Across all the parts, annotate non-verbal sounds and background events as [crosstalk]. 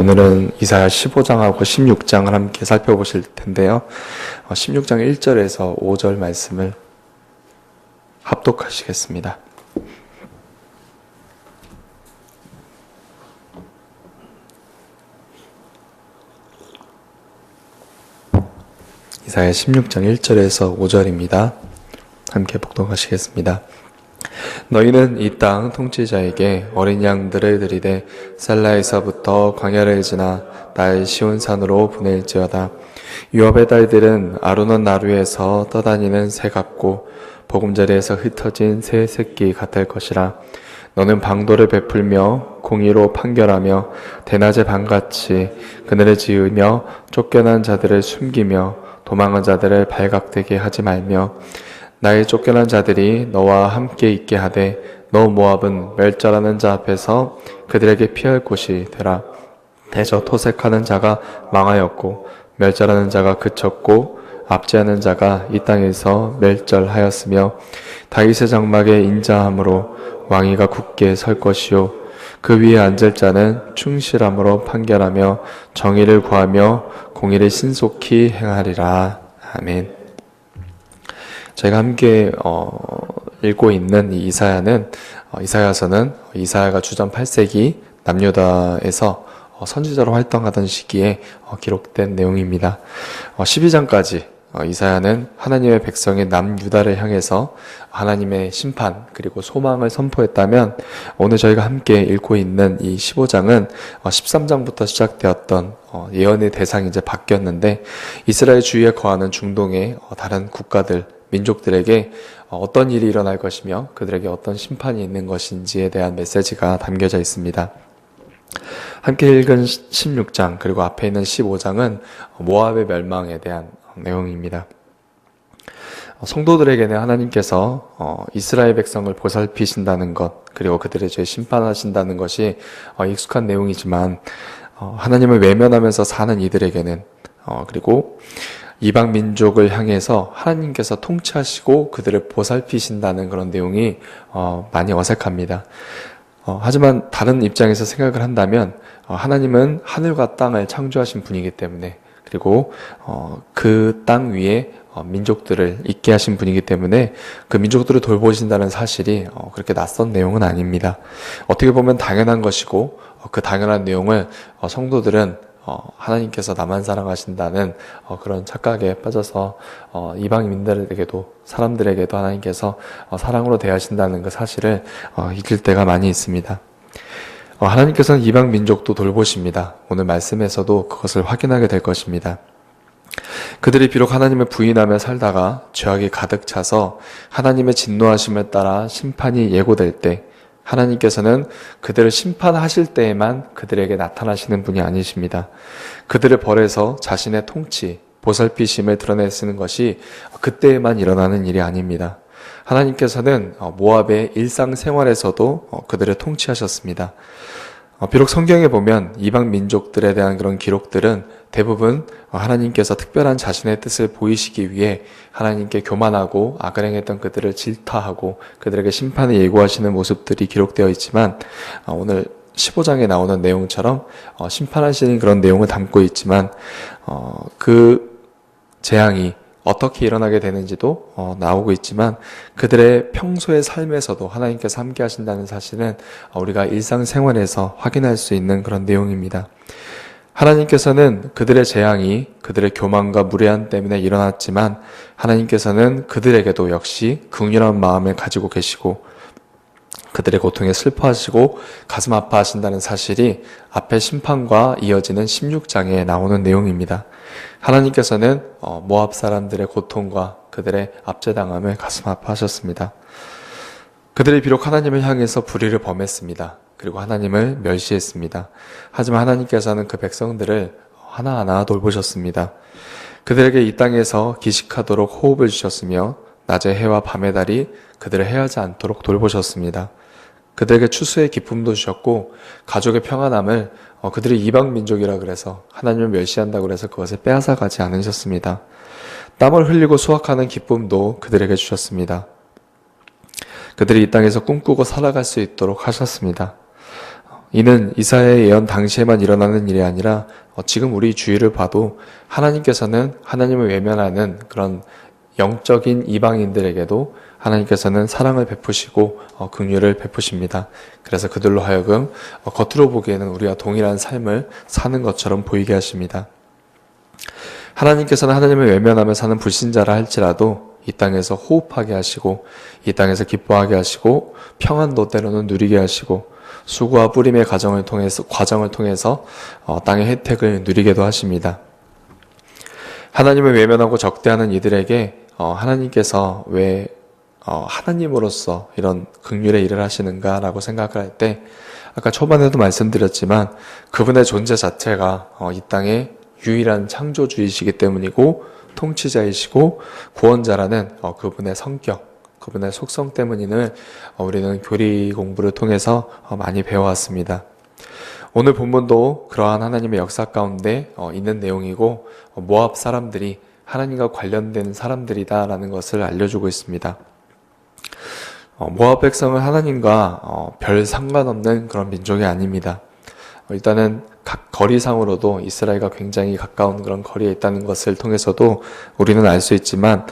오늘은 이사야 15장하고 16장을 함께 살펴보실 텐데요. 어, 16장 1절에서 5절 말씀을 합독하시겠습니다. 이사야 16장 1절에서 5절입니다. 함께 복독하시겠습니다. 너희는 이 땅 통치자에게 어린 양들을 드리되 셀라에서부터 광야를 지나 나의 시온 산으로 보낼지어다. 유업의 딸들은 아루논 나루에서 떠다니는 새 같고 보금자리에서 흩어진 새 새끼 같을 것이라. 너는 방도를 베풀며 공의로 판결하며 대낮에 밤같이 그늘을 지으며 쫓겨난 자들을 숨기며 도망한 자들을 발각되게 하지 말며 나의 쫓겨난 자들이 너와 함께 있게 하되 너 모압은 멸절하는 자 앞에서 그들에게 피할 곳이 되라. 대저 토색하는 자가 망하였고 멸절하는 자가 그쳤고 압제하는 자가 이 땅에서 멸절하였으며 다윗의 장막에 인자함으로 왕위가 굳게 설 것이요. 그 위에 앉을 자는 충실함으로 판결하며 정의를 구하며 공의를 신속히 행하리라. 아멘. 저희가 함께 어, 읽고 있는 이 이사야는 어, 이사야서는 이사야가 주전 8세기 남유다에서 어, 선지자로 활동하던 시기에 어, 기록된 내용입니다. 어, 12장까지 어, 이사야는 하나님의 백성의 남유다를 향해서 하나님의 심판 그리고 소망을 선포했다면 오늘 저희가 함께 읽고 있는 이 15장은 어, 13장부터 시작되었던 어, 예언의 대상이 이제 바뀌었는데 이스라엘 주위에 거하는 중동의 어, 다른 국가들 민족들에게 어, 어떤 일이 일어날 것이며 그들에게 어떤 심판이 있는 것인지에 대한 메시지가 담겨져 있습니다. 함께 읽은 16장 그리고 앞에 있는 15장은 모압의 멸망에 대한 내용입니다. 어, 성도들에게는 하나님께서 어, 이스라엘 백성을 보살피신다는 것 그리고 그들의 죄 심판하신다는 것이 익숙한 내용이지만 하나님을 외면하면서 사는 이들에게는 그리고 이방 민족을 향해서 하나님께서 통치하시고 그들을 보살피신다는 그런 내용이 어, 많이 어색합니다. 어, 하지만 다른 입장에서 생각을 한다면 어, 하나님은 하늘과 땅을 창조하신 분이기 때문에 그리고 어, 그 땅 위에 어, 민족들을 있게 하신 분이기 때문에 그 민족들을 돌보신다는 사실이 어, 그렇게 낯선 내용은 아닙니다. 어떻게 보면 당연한 것이고 어, 그 당연한 내용을 어, 성도들은 어, 하나님께서 나만 사랑하신다는 어, 그런 착각에 빠져서 어, 이방인들에게도 사람들에게도 하나님께서 어, 사랑으로 대하신다는 그 사실을 어, 잊을 때가 많이 있습니다. 어, 하나님께서는 이방 민족도 돌보십니다. 오늘 말씀에서도 그것을 확인하게 될 것입니다. 그들이 비록 하나님을 부인하며 살다가 죄악이 가득 차서 하나님의 진노하심에 따라 심판이 예고될 때 하나님께서는 그들을 심판하실 때에만 그들에게 나타나시는 분이 아니십니다. 그들을 벌해서 자신의 통치, 보살피심을 드러내시는 것이 그때에만 일어나는 일이 아닙니다. 하나님께서는 모압의 일상생활에서도 그들을 통치하셨습니다. 어, 비록 성경에 보면 이방 민족들에 대한 그런 기록들은 대부분 하나님께서 특별한 자신의 뜻을 보이시기 위해 하나님께 교만하고 악을 행했던 그들을 질타하고 그들에게 심판을 예고하시는 모습들이 기록되어 있지만 어, 오늘 15장에 나오는 내용처럼 어, 심판하시는 그런 내용을 담고 있지만 그 재앙이 어떻게 일어나게 되는지도 어, 나오고 있지만 그들의 평소의 삶에서도 하나님께서 함께 하신다는 사실은 우리가 일상생활에서 확인할 수 있는 그런 내용입니다. 하나님께서는 그들의 재앙이 그들의 교만과 무례한 때문에 일어났지만 하나님께서는 그들에게도 역시 긍휼한 마음을 가지고 계시고 그들의 고통에 슬퍼하시고 가슴 아파하신다는 사실이 앞에 심판과 이어지는 16장에 나오는 내용입니다. 하나님께서는 어, 모압 사람들의 고통과 그들의 압제당함을 가슴 아파하셨습니다. 그들이 비록 하나님을 향해서 불의를 범했습니다. 그리고 하나님을 멸시했습니다. 하지만 하나님께서는 그 백성들을 하나하나 돌보셨습니다. 그들에게 이 땅에서 기식하도록 호흡을 주셨으며 낮의 해와 밤의 달이 그들을 해하지 않도록 돌보셨습니다. 그들에게 추수의 기쁨도 주셨고 가족의 평안함을 어, 그들이 이방 민족이라 그래서 하나님을 멸시한다고 그래서 그것을 빼앗아 가지 않으셨습니다. 땀을 흘리고 수확하는 기쁨도 그들에게 주셨습니다. 그들이 이 땅에서 꿈꾸고 살아갈 수 있도록 하셨습니다. 이는 이사야의 예언 당시에만 일어나는 일이 아니라 어, 지금 우리 주위를 봐도 하나님께서는 하나님을 외면하는 그런 영적인 이방인들에게도 하나님께서는 사랑을 베푸시고 어, 긍휼을 베푸십니다. 그래서 그들로 하여금 어, 겉으로 보기에는 우리와 동일한 삶을 사는 것처럼 보이게 하십니다. 하나님께서는 하나님을 외면하며 사는 불신자라 할지라도 이 땅에서 호흡하게 하시고 이 땅에서 기뻐하게 하시고 평안도 때로는 누리게 하시고 수고와 뿌림의 과정을 통해서 과정을 통해서 어, 땅의 혜택을 누리게도 하십니다. 하나님을 외면하고 적대하는 이들에게 어, 하나님께서 왜 어, 하나님으로서 이런 극률의 일을 하시는가라고 생각을 할때 아까 초반에도 말씀드렸지만 그분의 존재 자체가 어, 이 땅의 유일한 창조주이시기 때문이고 통치자이시고 구원자라는 어, 그분의 성격, 그분의 속성 때문임을 어, 우리는 교리 공부를 통해서 어, 많이 배워왔습니다. 오늘 본문도 그러한 하나님의 역사 가운데 어, 있는 내용이고 어, 모압 사람들이 하나님과 관련된 사람들이다라는 것을 알려주고 있습니다. 어, 모압 백성은 하나님과 어, 별 상관없는 그런 민족이 아닙니다. 어, 일단은 각 거리상으로도 이스라엘과 굉장히 가까운 그런 거리에 있다는 것을 통해서도 우리는 알 수 있지만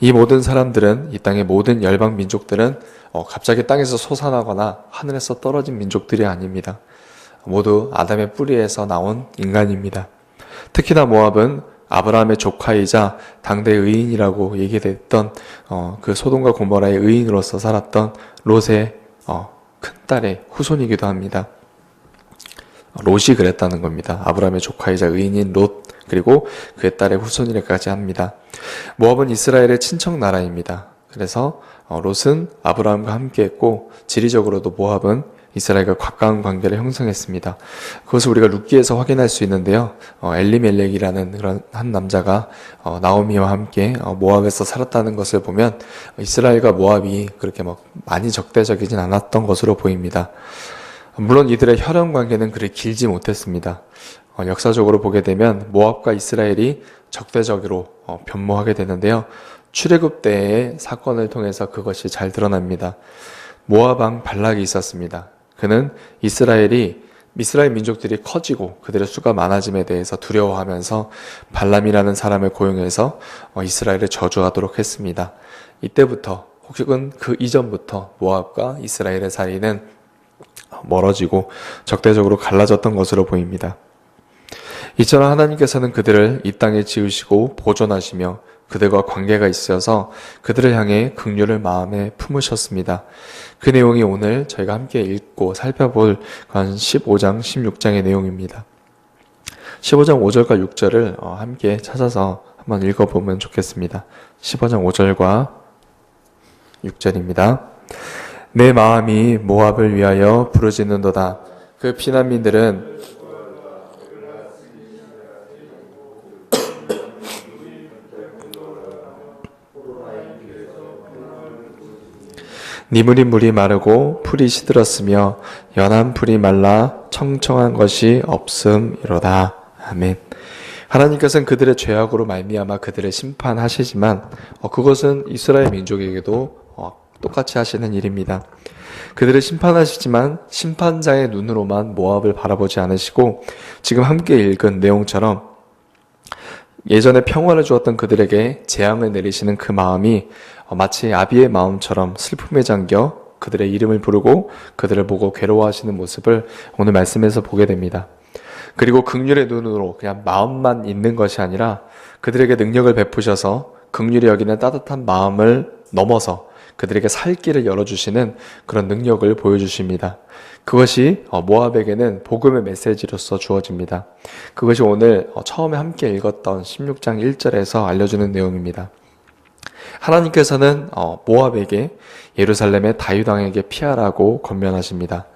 이 모든 사람들은 이 땅의 모든 열방 민족들은 어, 갑자기 땅에서 솟아나거나 하늘에서 떨어진 민족들이 아닙니다. 모두 아담의 뿌리에서 나온 인간입니다. 특히나 모압은 아브라함의 조카이자 당대 의인이라고 얘기됐던 어, 그 소돔과 고모라의 의인으로서 살았던 롯의 어, 큰 딸의 후손이기도 합니다. 롯이 그랬다는 겁니다. 아브라함의 조카이자 의인인 롯 그리고 그의 딸의 후손이라까지 합니다. 모압은 이스라엘의 친척 나라입니다. 그래서 어, 롯은 아브라함과 함께했고 지리적으로도 모압은 이스라엘과 가까운 관계를 형성했습니다. 그것을 우리가 룻기에서 확인할 수 있는데요. 어, 엘리멜렉이라는 그런 한 남자가 어, 나오미와 함께 어, 모압에서 살았다는 것을 보면 이스라엘과 모압이 그렇게 막 많이 적대적이진 않았던 것으로 보입니다. 물론 이들의 혈연 관계는 그리 길지 못했습니다. 어, 역사적으로 보게 되면 모압과 이스라엘이 적대적으로 어, 변모하게 되는데요. 출애굽 때의 사건을 통해서 그것이 잘 드러납니다. 모압 왕 발락이 있었습니다. 그는 이스라엘이 이스라엘 민족들이 커지고 그들의 수가 많아짐에 대해서 두려워하면서 발람이라는 사람을 고용해서 어, 이스라엘을 저주하도록 했습니다. 이때부터 혹은 그 이전부터 모압과 이스라엘의 사이는 멀어지고 적대적으로 갈라졌던 것으로 보입니다. 이처럼 하나님께서는 그들을 이 땅에 지으시고 보존하시며 그들과 관계가 있어서 그들을 향해 긍휼을 마음에 품으셨습니다. 그 내용이 오늘 저희가 함께 읽고 살펴볼 한 15장, 16장의 내용입니다. 15장 5절과 6절을 어, 함께 찾아서 한번 읽어보면 좋겠습니다. 15장 5절과 6절입니다. 내 마음이 모압을 위하여 부르짖는도다. 그 피난민들은 [clears throat] 니물이 물이 마르고 풀이 시들었으며 연한 풀이 말라 청청한 것이 없음이로다. 아멘. 하나님께서는 그들의 죄악으로 말미암아 그들을 심판하시지만 어, 그것은 이스라엘 민족에게도 어, 똑같이 하시는 일입니다. 그들을 심판하시지만 심판자의 눈으로만 모압을 바라보지 않으시고 지금 함께 읽은 내용처럼 예전에 평화를 주었던 그들에게 재앙을 내리시는 그 마음이 어, 마치 아비의 마음처럼 슬픔에 잠겨 그들의 이름을 부르고 그들을 보고 괴로워하시는 모습을 오늘 말씀에서 보게 됩니다. 그리고 극률의 눈으로 그냥 마음만 있는 것이 아니라 그들에게 능력을 베푸셔서 극률이 여기는 따뜻한 마음을 넘어서 그들에게 살 길을 열어주시는 그런 능력을 보여주십니다. 그것이 어, 모압에게는 복음의 메시지로서 주어집니다. 그것이 오늘 어, 처음에 함께 읽었던 16장 1절에서 알려주는 내용입니다. 하나님께서는 어, 모압에게 예루살렘의 다유당에게 피하라고 권면하십니다.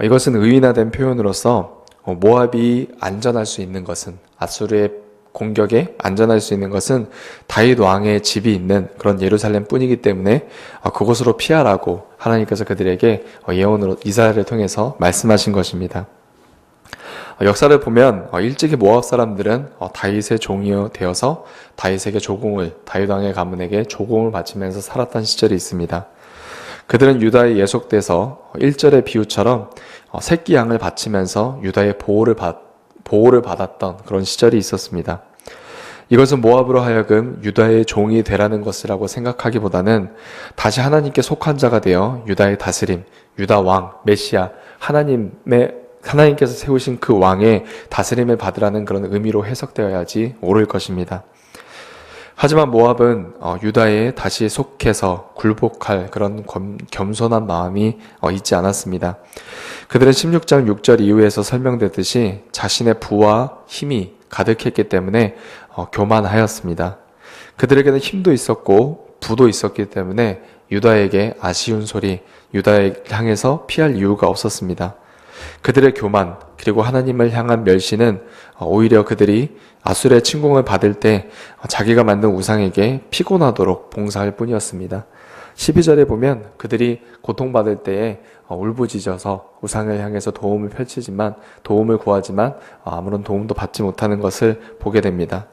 이것은 의인화된 표현으로서 모압이 안전할 수 있는 것은 아수르의 공격에 안전할 수 있는 것은 다윗 왕의 집이 있는 그런 예루살렘 뿐이기 때문에 어, 그곳으로 피하라고 하나님께서 그들에게 어, 예언으로 이사야를 통해서 말씀하신 것입니다. 어, 역사를 보면 일찍이 모압 사람들은 다윗의 종이 되어서 다윗에게 조공을 다윗 왕의 가문에게 조공을 바치면서 살았던 시절이 있습니다. 그들은 유다에 예속돼서 1절의 비유처럼 어, 새끼 양을 바치면서 유다의 보호를 받, 보호를 받았던 그런 시절이 있었습니다. 이것은 모압으로 하여금 유다의 종이 되라는 것이라고 생각하기보다는 다시 하나님께 속한 자가 되어 유다의 다스림, 유다 왕, 메시아, 하나님의 하나님께서 세우신 그 왕의 다스림을 받으라는 그런 의미로 해석되어야지 옳을 것입니다. 하지만 모압은 어, 유다에 다시 속해서 굴복할 그런 겸, 겸손한 마음이 어, 있지 않았습니다. 그들은 16장 6절 이후에서 설명되듯이 자신의 부와 힘이 가득했기 때문에 어, 교만하였습니다. 그들에게는 힘도 있었고 부도 있었기 때문에 유다에게 아쉬운 소리, 유다에 향해서 피할 이유가 없었습니다. 그들의 교만 그리고 하나님을 향한 멸시는 어, 오히려 그들이 아술의 침공을 받을 때 자기가 만든 우상에게 피곤하도록 봉사할 뿐이었습니다. 12절에 보면 그들이 고통받을 때에 어, 울부짖어서 우상을 향해서 도움을 펼치지만 도움을 구하지만 어, 아무런 도움도 받지 못하는 것을 보게 됩니다.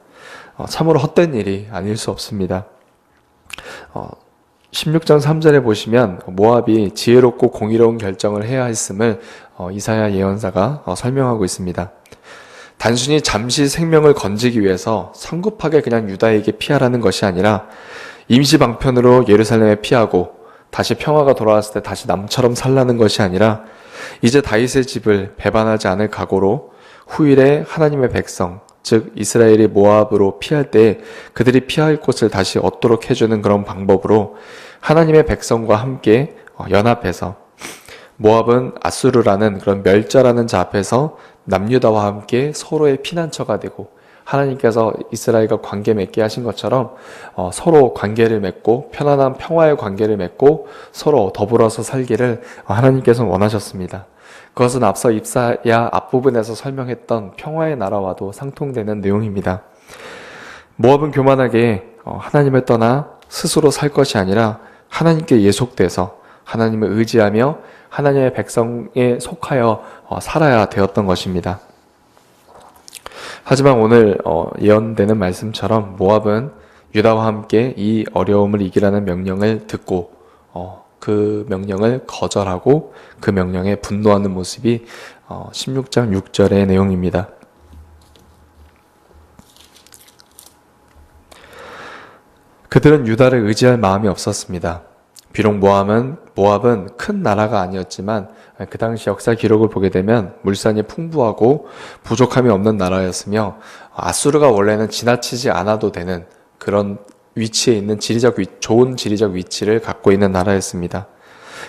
참으로 헛된 일이 아닐 수 없습니다. 16장 3절에 보시면 모압이 지혜롭고 공의로운 결정을 해야 했음을 어, 이사야 예언사가 어, 설명하고 있습니다. 단순히 잠시 생명을 건지기 위해서 성급하게 그냥 유다에게 피하라는 것이 아니라 임시 방편으로 예루살렘에 피하고 다시 평화가 돌아왔을 때 다시 남처럼 살라는 것이 아니라 이제 다윗의 집을 배반하지 않을 각오로 후일에 하나님의 백성 즉 이스라엘이 모압으로 피할 때 그들이 피할 곳을 다시 얻도록 해주는 그런 방법으로 하나님의 백성과 함께 어, 연합해서 모압은 아수르라는 그런 멸자라는 자 앞에서 남유다와 함께 서로의 피난처가 되고 하나님께서 이스라엘과 관계 맺게 하신 것처럼 어, 서로 관계를 맺고 편안한 평화의 관계를 맺고 서로 더불어서 살기를 하나님께서 원하셨습니다. 그것은 앞서 입사야 앞부분에서 설명했던 평화의 나라와도 상통되는 내용입니다. 모압은 교만하게 어, 하나님을 떠나 스스로 살 것이 아니라 하나님께 예속돼서 하나님을 의지하며 하나님의 백성에 속하여 어, 살아야 되었던 것입니다. 하지만 오늘 어, 예언되는 말씀처럼 모압은 유다와 함께 이 어려움을 이기라는 명령을 듣고 어, 그 명령을 거절하고 그 명령에 분노하는 모습이 16장 6절의 내용입니다. 그들은 유다를 의지할 마음이 없었습니다. 비록 모압은 모압은 큰 나라가 아니었지만 그 당시 역사 기록을 보게 되면 물산이 풍부하고 부족함이 없는 나라였으며 아수르가 원래는 지나치지 않아도 되는 그런 위치에 있는 지리적 위, 좋은 지리적 위치를 갖고 있는 나라였습니다.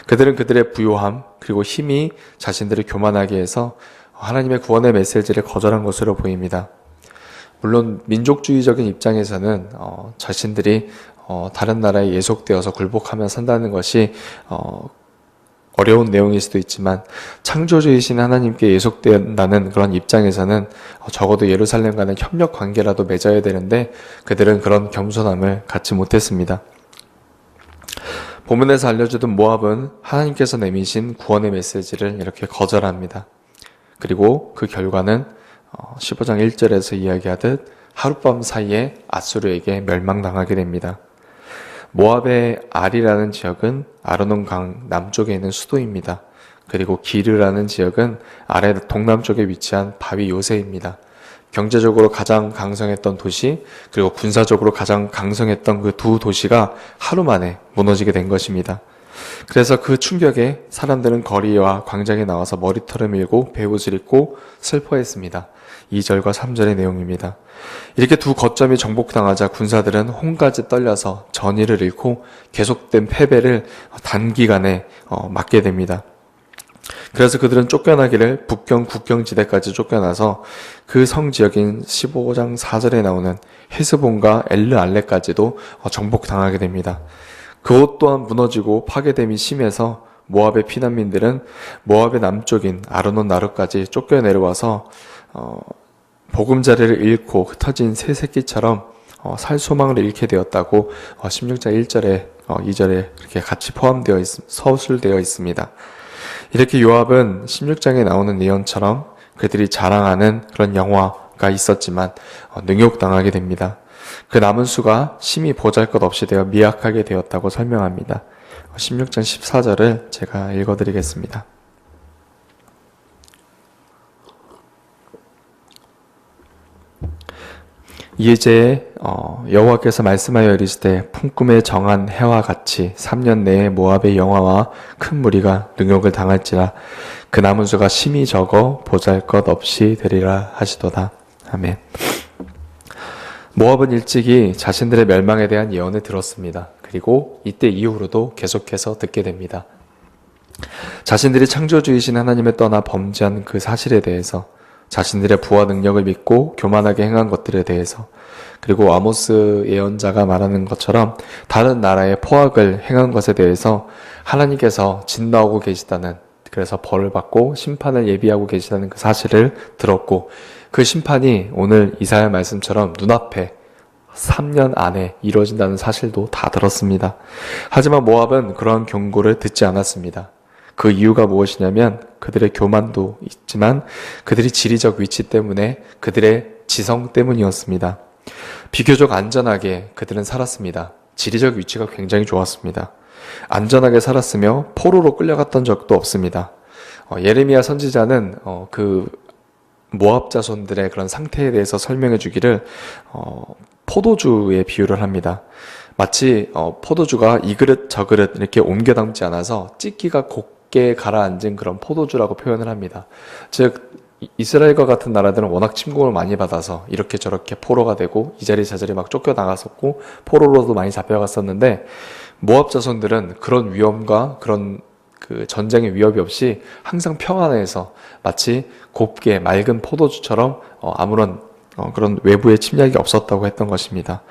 그들은 그들의 부요함 그리고 힘이 자신들을 교만하게 해서 하나님의 구원의 메시지를 거절한 것으로 보입니다. 물론 민족주의적인 입장에서는 어, 자신들이 어, 다른 나라에 예속되어서 굴복하며 산다는 것이 어, 어려운 내용일 수도 있지만 창조주이신 하나님께 예속된다는 그런 입장에서는 어, 적어도 예루살렘과는 협력 관계라도 맺어야 되는데 그들은 그런 겸손함을 갖지 못했습니다. 본문에서 알려주던 모압은 하나님께서 내미신 구원의 메시지를 이렇게 거절합니다. 그리고 그 결과는 15장 어, 1절에서 이야기하듯 하룻밤 사이에 아수르에게 멸망당하게 됩니다. 모압의 알이라는 지역은 아르논 강 남쪽에 있는 수도입니다. 그리고 기르라는 지역은 아래 동남쪽에 위치한 바위 요새입니다. 경제적으로 가장 강성했던 도시, 그리고 군사적으로 가장 강성했던 그 두 도시가 하루 만에 무너지게 된 것입니다. 그래서 그 충격에 사람들은 거리와 광장에 나와서 머리털을 밀고 배옷을 입고 슬퍼했습니다. 2절과 3절의 내용입니다. 이렇게 두 거점이 정복당하자 군사들은 홍까지 떨려서 전의를 잃고 계속된 패배를 단기간에 어, 맞게 됩니다. 그래서 그들은 쫓겨나기를 북경 국경지대까지 쫓겨나서 그 성 지역인 15장 4절에 나오는 헤스본과 엘르 알레까지도 어, 정복당하게 됩니다. 그곳 또한 무너지고 파괴됨이 심해서 모압의 피난민들은 모압의 남쪽인 아르논 나루까지 쫓겨 내려와서 어, 보금자리를 잃고 흩어진 새 새끼처럼 어, 살 소망을 잃게 되었다고 어, 16장 1절에 어, 2절에 이렇게 같이 포함되어 있, 서술되어 있습니다. 이렇게 요압은 16장에 나오는 예언처럼 그들이 자랑하는 그런 영화가 있었지만 어, 능욕당하게 됩니다. 그 남은 수가 심히 보잘것없이 되어 미약하게 되었다고 설명합니다. 16장 14절을 제가 읽어드리겠습니다. 이제 어, 여호와께서 말씀하여 이르시되 품꿈에 정한 해와 같이 3년 내에 모압의 영화와 큰 무리가 능욕을 당할지라 그 남은 수가 심히 적어 보잘것 없이 되리라 하시도다. 아멘. 모압은 일찍이 자신들의 멸망에 대한 예언을 들었습니다. 그리고 이때 이후로도 계속해서 듣게 됩니다. 자신들이 창조주이신 하나님을 떠나 범죄한 그 사실에 대해서 자신들의 부와 능력을 믿고 교만하게 행한 것들에 대해서 그리고 아모스 예언자가 말하는 것처럼 다른 나라의 포악을 행한 것에 대해서 하나님께서 진노하고 계시다는 그래서 벌을 받고 심판을 예비하고 계시다는 그 사실을 들었고 그 심판이 오늘 이사야 말씀처럼 눈앞에 3년 안에 이루어진다는 사실도 다 들었습니다. 하지만 모압은 그러한 경고를 듣지 않았습니다. 그 이유가 무엇이냐면 그들의 교만도 있지만 그들이 지리적 위치 때문에 그들의 지성 때문이었습니다. 비교적 안전하게 그들은 살았습니다. 지리적 위치가 굉장히 좋았습니다. 안전하게 살았으며 포로로 끌려갔던 적도 없습니다. 어, 예레미야 선지자는 어, 그 모압 자손들의 그런 상태에 대해서 설명해 주기를 어, 포도주에 비유를 합니다. 마치 어, 포도주가 이 그릇 저 그릇 이렇게 옮겨 담지 않아서 찢기가 곱게 가라앉은 그런 포도주라고 표현을 합니다. 즉 이- 이스라엘과 같은 나라들은 워낙 침공을 많이 받아서 이렇게 저렇게 포로가 되고 이 자리 저 자리 막 쫓겨 나갔었고 포로로도 많이 잡혀갔었는데 모압 자손들은 그런 위험과 그런 그 전쟁의 위협이 없이 항상 평안해서 마치 곱게 맑은 포도주처럼 어, 아무런 어, 그런 외부의 침략이 없었다고 했던 것입니다.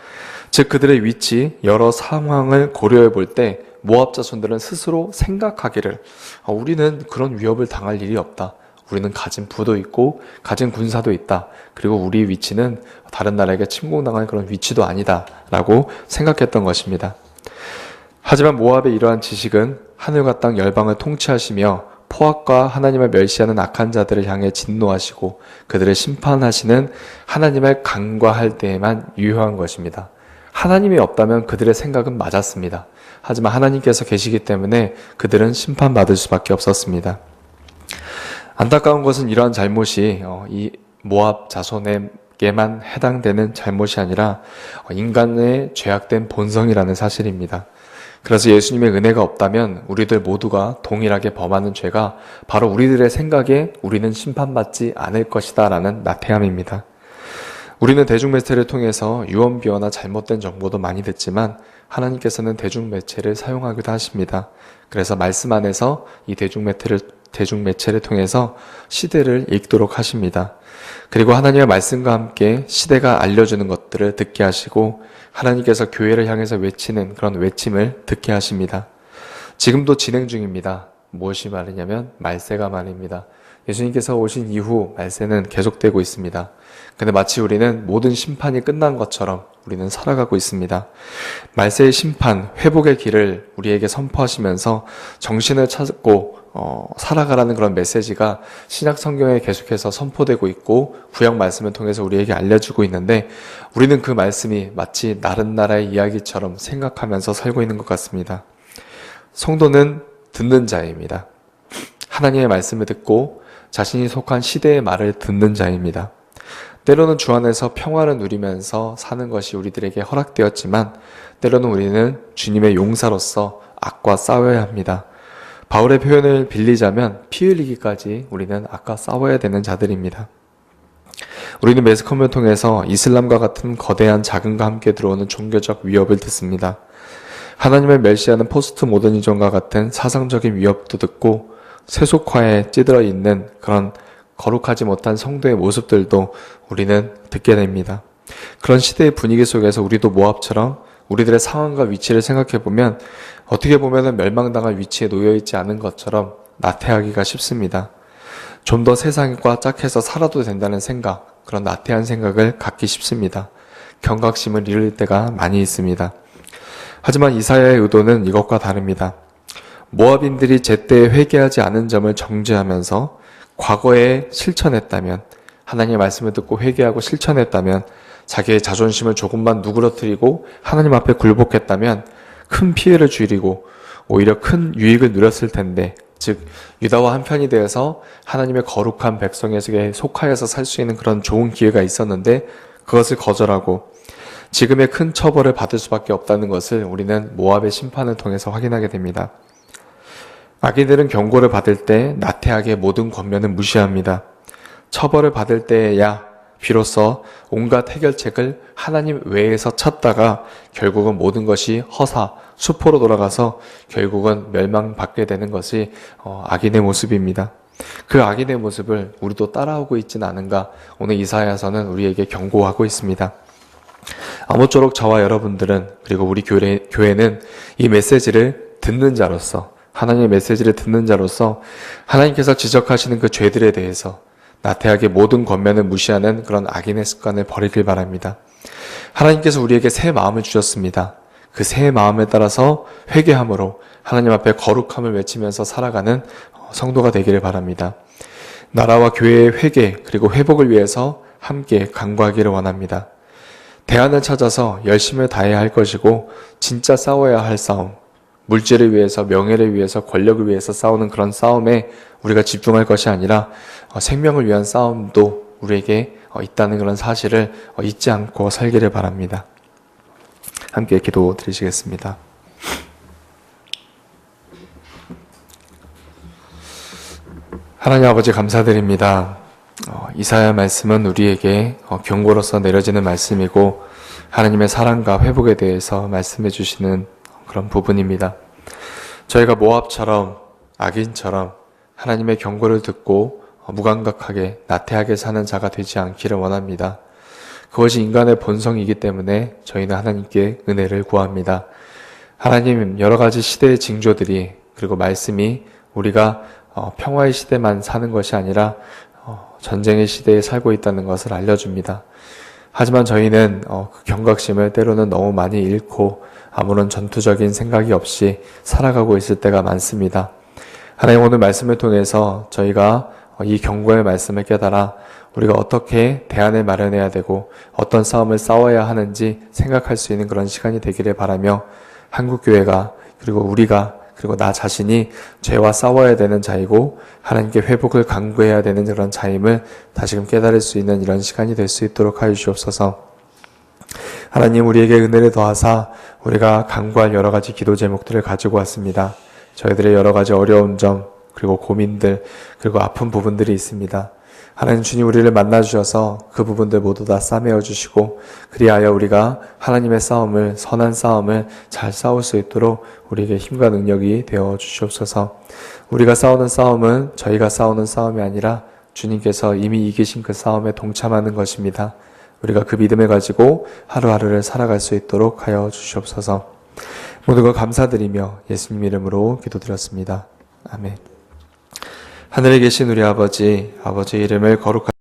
즉 그들의 위치 여러 상황을 고려해 볼 때 모압 자손들은 스스로 생각하기를 어, 우리는 그런 위협을 당할 일이 없다. 우리는 가진 부도 있고 가진 군사도 있다. 그리고 우리 위치는 다른 나라에게 침공당할 그런 위치도 아니다라고 생각했던 것입니다. 하지만 모압의 이러한 지식은 하늘과 땅 열방을 통치하시며 포악과 하나님을 멸시하는 악한 자들을 향해 진노하시고 그들을 심판하시는 하나님을 간과할 때에만 유효한 것입니다. 하나님이 없다면 그들의 생각은 맞았습니다. 하지만 하나님께서 계시기 때문에 그들은 심판받을 수밖에 없었습니다. 안타까운 것은 이러한 잘못이 어, 이 모압 자손에게만 해당되는 잘못이 아니라 어, 인간의 죄악된 본성이라는 사실입니다. 그래서 예수님의 은혜가 없다면 우리들 모두가 동일하게 범하는 죄가 바로 우리들의 생각에 우리는 심판받지 않을 것이다 라는 나태함입니다. 우리는 대중매체를 통해서 유언비어나 잘못된 정보도 많이 듣지만 하나님께서는 대중매체를 사용하기도 하십니다. 그래서 말씀 안에서 이 대중매체를, 대중매체를 통해서 시대를 읽도록 하십니다. 그리고 하나님의 말씀과 함께 시대가 알려주는 것들을 듣게 하시고 하나님께서 교회를 향해서 외치는 그런 외침을 듣게 하십니다. 지금도 진행 중입니다. 무엇이 말이냐면 말세가 말입니다. 예수님께서 오신 이후 말세는 계속되고 있습니다. 근데 마치 우리는 모든 심판이 끝난 것처럼 우리는 살아가고 있습니다. 말세의 심판, 회복의 길을 우리에게 선포하시면서 정신을 찾고 어, 살아가라는 그런 메시지가 신약 성경에 계속해서 선포되고 있고 구약 말씀을 통해서 우리에게 알려주고 있는데 우리는 그 말씀이 마치 다른 나라의 이야기처럼 생각하면서 살고 있는 것 같습니다. 성도는 듣는 자입니다. 하나님의 말씀을 듣고 자신이 속한 시대의 말을 듣는 자입니다. 때로는 주 안에서 평화를 누리면서 사는 것이 우리들에게 허락되었지만 때로는 우리는 주님의 용사로서 악과 싸워야 합니다. 바울의 표현을 빌리자면 피 흘리기까지 우리는 악과 싸워야 되는 자들입니다. 우리는 매스컴을 통해서 이슬람과 같은 거대한 자금과 함께 들어오는 종교적 위협을 듣습니다. 하나님을 멸시하는 포스트 모더니즘과 같은 사상적인 위협도 듣고 세속화에 찌들어 있는 그런 거룩하지 못한 성도의 모습들도 우리는 듣게 됩니다. 그런 시대의 분위기 속에서 우리도 모압처럼 우리들의 상황과 위치를 생각해 보면 어떻게 보면 멸망당할 위치에 놓여 있지 않은 것처럼 나태하기가 쉽습니다. 좀 더 세상과 짝해서 살아도 된다는 생각, 그런 나태한 생각을 갖기 쉽습니다. 경각심을 잃을 때가 많이 있습니다. 하지만 이사야의 의도는 이것과 다릅니다. 모압인들이 제때 회개하지 않은 점을 정죄하면서 과거에 실천했다면 하나님의 말씀을 듣고 회개하고 실천했다면 자기의 자존심을 조금만 누그러뜨리고 하나님 앞에 굴복했다면 큰 피해를 줄이고 오히려 큰 유익을 누렸을 텐데, 즉 유다와 한편이 되어서 하나님의 거룩한 백성에게 속하여서 살 수 있는 그런 좋은 기회가 있었는데 그것을 거절하고 지금의 큰 처벌을 받을 수밖에 없다는 것을 우리는 모압의 심판을 통해서 확인하게 됩니다. 아기들은 경고를 받을 때 나태하게 모든 권면을 무시합니다. 처벌을 받을 때에야 비로소 온갖 해결책을 하나님 외에서 찾다가 결국은 모든 것이 허사, 수포로 돌아가서 결국은 멸망받게 되는 것이 어, 악인의 모습입니다. 그 악인의 모습을 우리도 따라오고 있지는 않은가 오늘 이사야서는 우리에게 경고하고 있습니다. 아무쪼록 저와 여러분들은 그리고 우리 교회, 교회는 이 메시지를 듣는 자로서 하나님의 메시지를 듣는 자로서 하나님께서 지적하시는 그 죄들에 대해서 나태하게 모든 권면을 무시하는 그런 악인의 습관을 버리길 바랍니다. 하나님께서 우리에게 새 마음을 주셨습니다. 그 새 마음에 따라서 회개함으로 하나님 앞에 거룩함을 외치면서 살아가는 성도가 되기를 바랍니다. 나라와 교회의 회개 그리고 회복을 위해서 함께 강구하기를 원합니다. 대안을 찾아서 열심을 다해야 할 것이고 진짜 싸워야 할 싸움, 물질을 위해서 명예를 위해서 권력을 위해서 싸우는 그런 싸움에 우리가 집중할 것이 아니라 어, 생명을 위한 싸움도 우리에게 어, 있다는 그런 사실을 어, 잊지 않고 살기를 바랍니다. 함께 기도 드리시겠습니다. 하나님 아버지 감사드립니다. 어, 이사야 말씀은 우리에게 어, 경고로서 내려지는 말씀이고 하나님의 사랑과 회복에 대해서 말씀해 주시는 그런 부분입니다. 저희가 모압처럼 악인처럼 하나님의 경고를 듣고 어, 무감각하게 나태하게 사는 자가 되지 않기를 원합니다. 그것이 인간의 본성이기 때문에 저희는 하나님께 은혜를 구합니다. 하나님 여러 가지 시대의 징조들이 그리고 말씀이 우리가 어, 평화의 시대만 사는 것이 아니라 어, 전쟁의 시대에 살고 있다는 것을 알려줍니다. 하지만 저희는 어, 그 경각심을 때로는 너무 많이 잃고 아무런 전투적인 생각이 없이 살아가고 있을 때가 많습니다. 하나님 오늘 말씀을 통해서 저희가 어, 이 경고의 말씀을 깨달아 우리가 어떻게 대안을 마련해야 되고 어떤 싸움을 싸워야 하는지 생각할 수 있는 그런 시간이 되기를 바라며 한국교회가 그리고 우리가 그리고 나 자신이 죄와 싸워야 되는 자이고 하나님께 회복을 강구해야 되는 그런 자임을 다시금 깨달을 수 있는 이런 시간이 될 수 있도록 하여 주옵소서. 하나님 우리에게 은혜를 더하사 우리가 강구할 여러 가지 기도 제목들을 가지고 왔습니다. 저희들의 여러 가지 어려운 점 그리고 고민들 그리고 아픈 부분들이 있습니다. 하나님 주님 우리를 만나 주셔서 그 부분들 모두 다 싸매어 주시고 그리하여 우리가 하나님의 싸움을 선한 싸움을 잘 싸울 수 있도록 우리에게 힘과 능력이 되어 주시옵소서. 우리가 싸우는 싸움은 저희가 싸우는 싸움이 아니라 주님께서 이미 이기신 그 싸움에 동참하는 것입니다. 우리가 그 믿음을 가지고 하루하루를 살아갈 수 있도록 하여 주시옵소서. 것 감사드리며 예수님 이름으로 기도드렸습니다. 아멘. 하늘에 계신 우리 아버지, 아버지 이름을 거룩하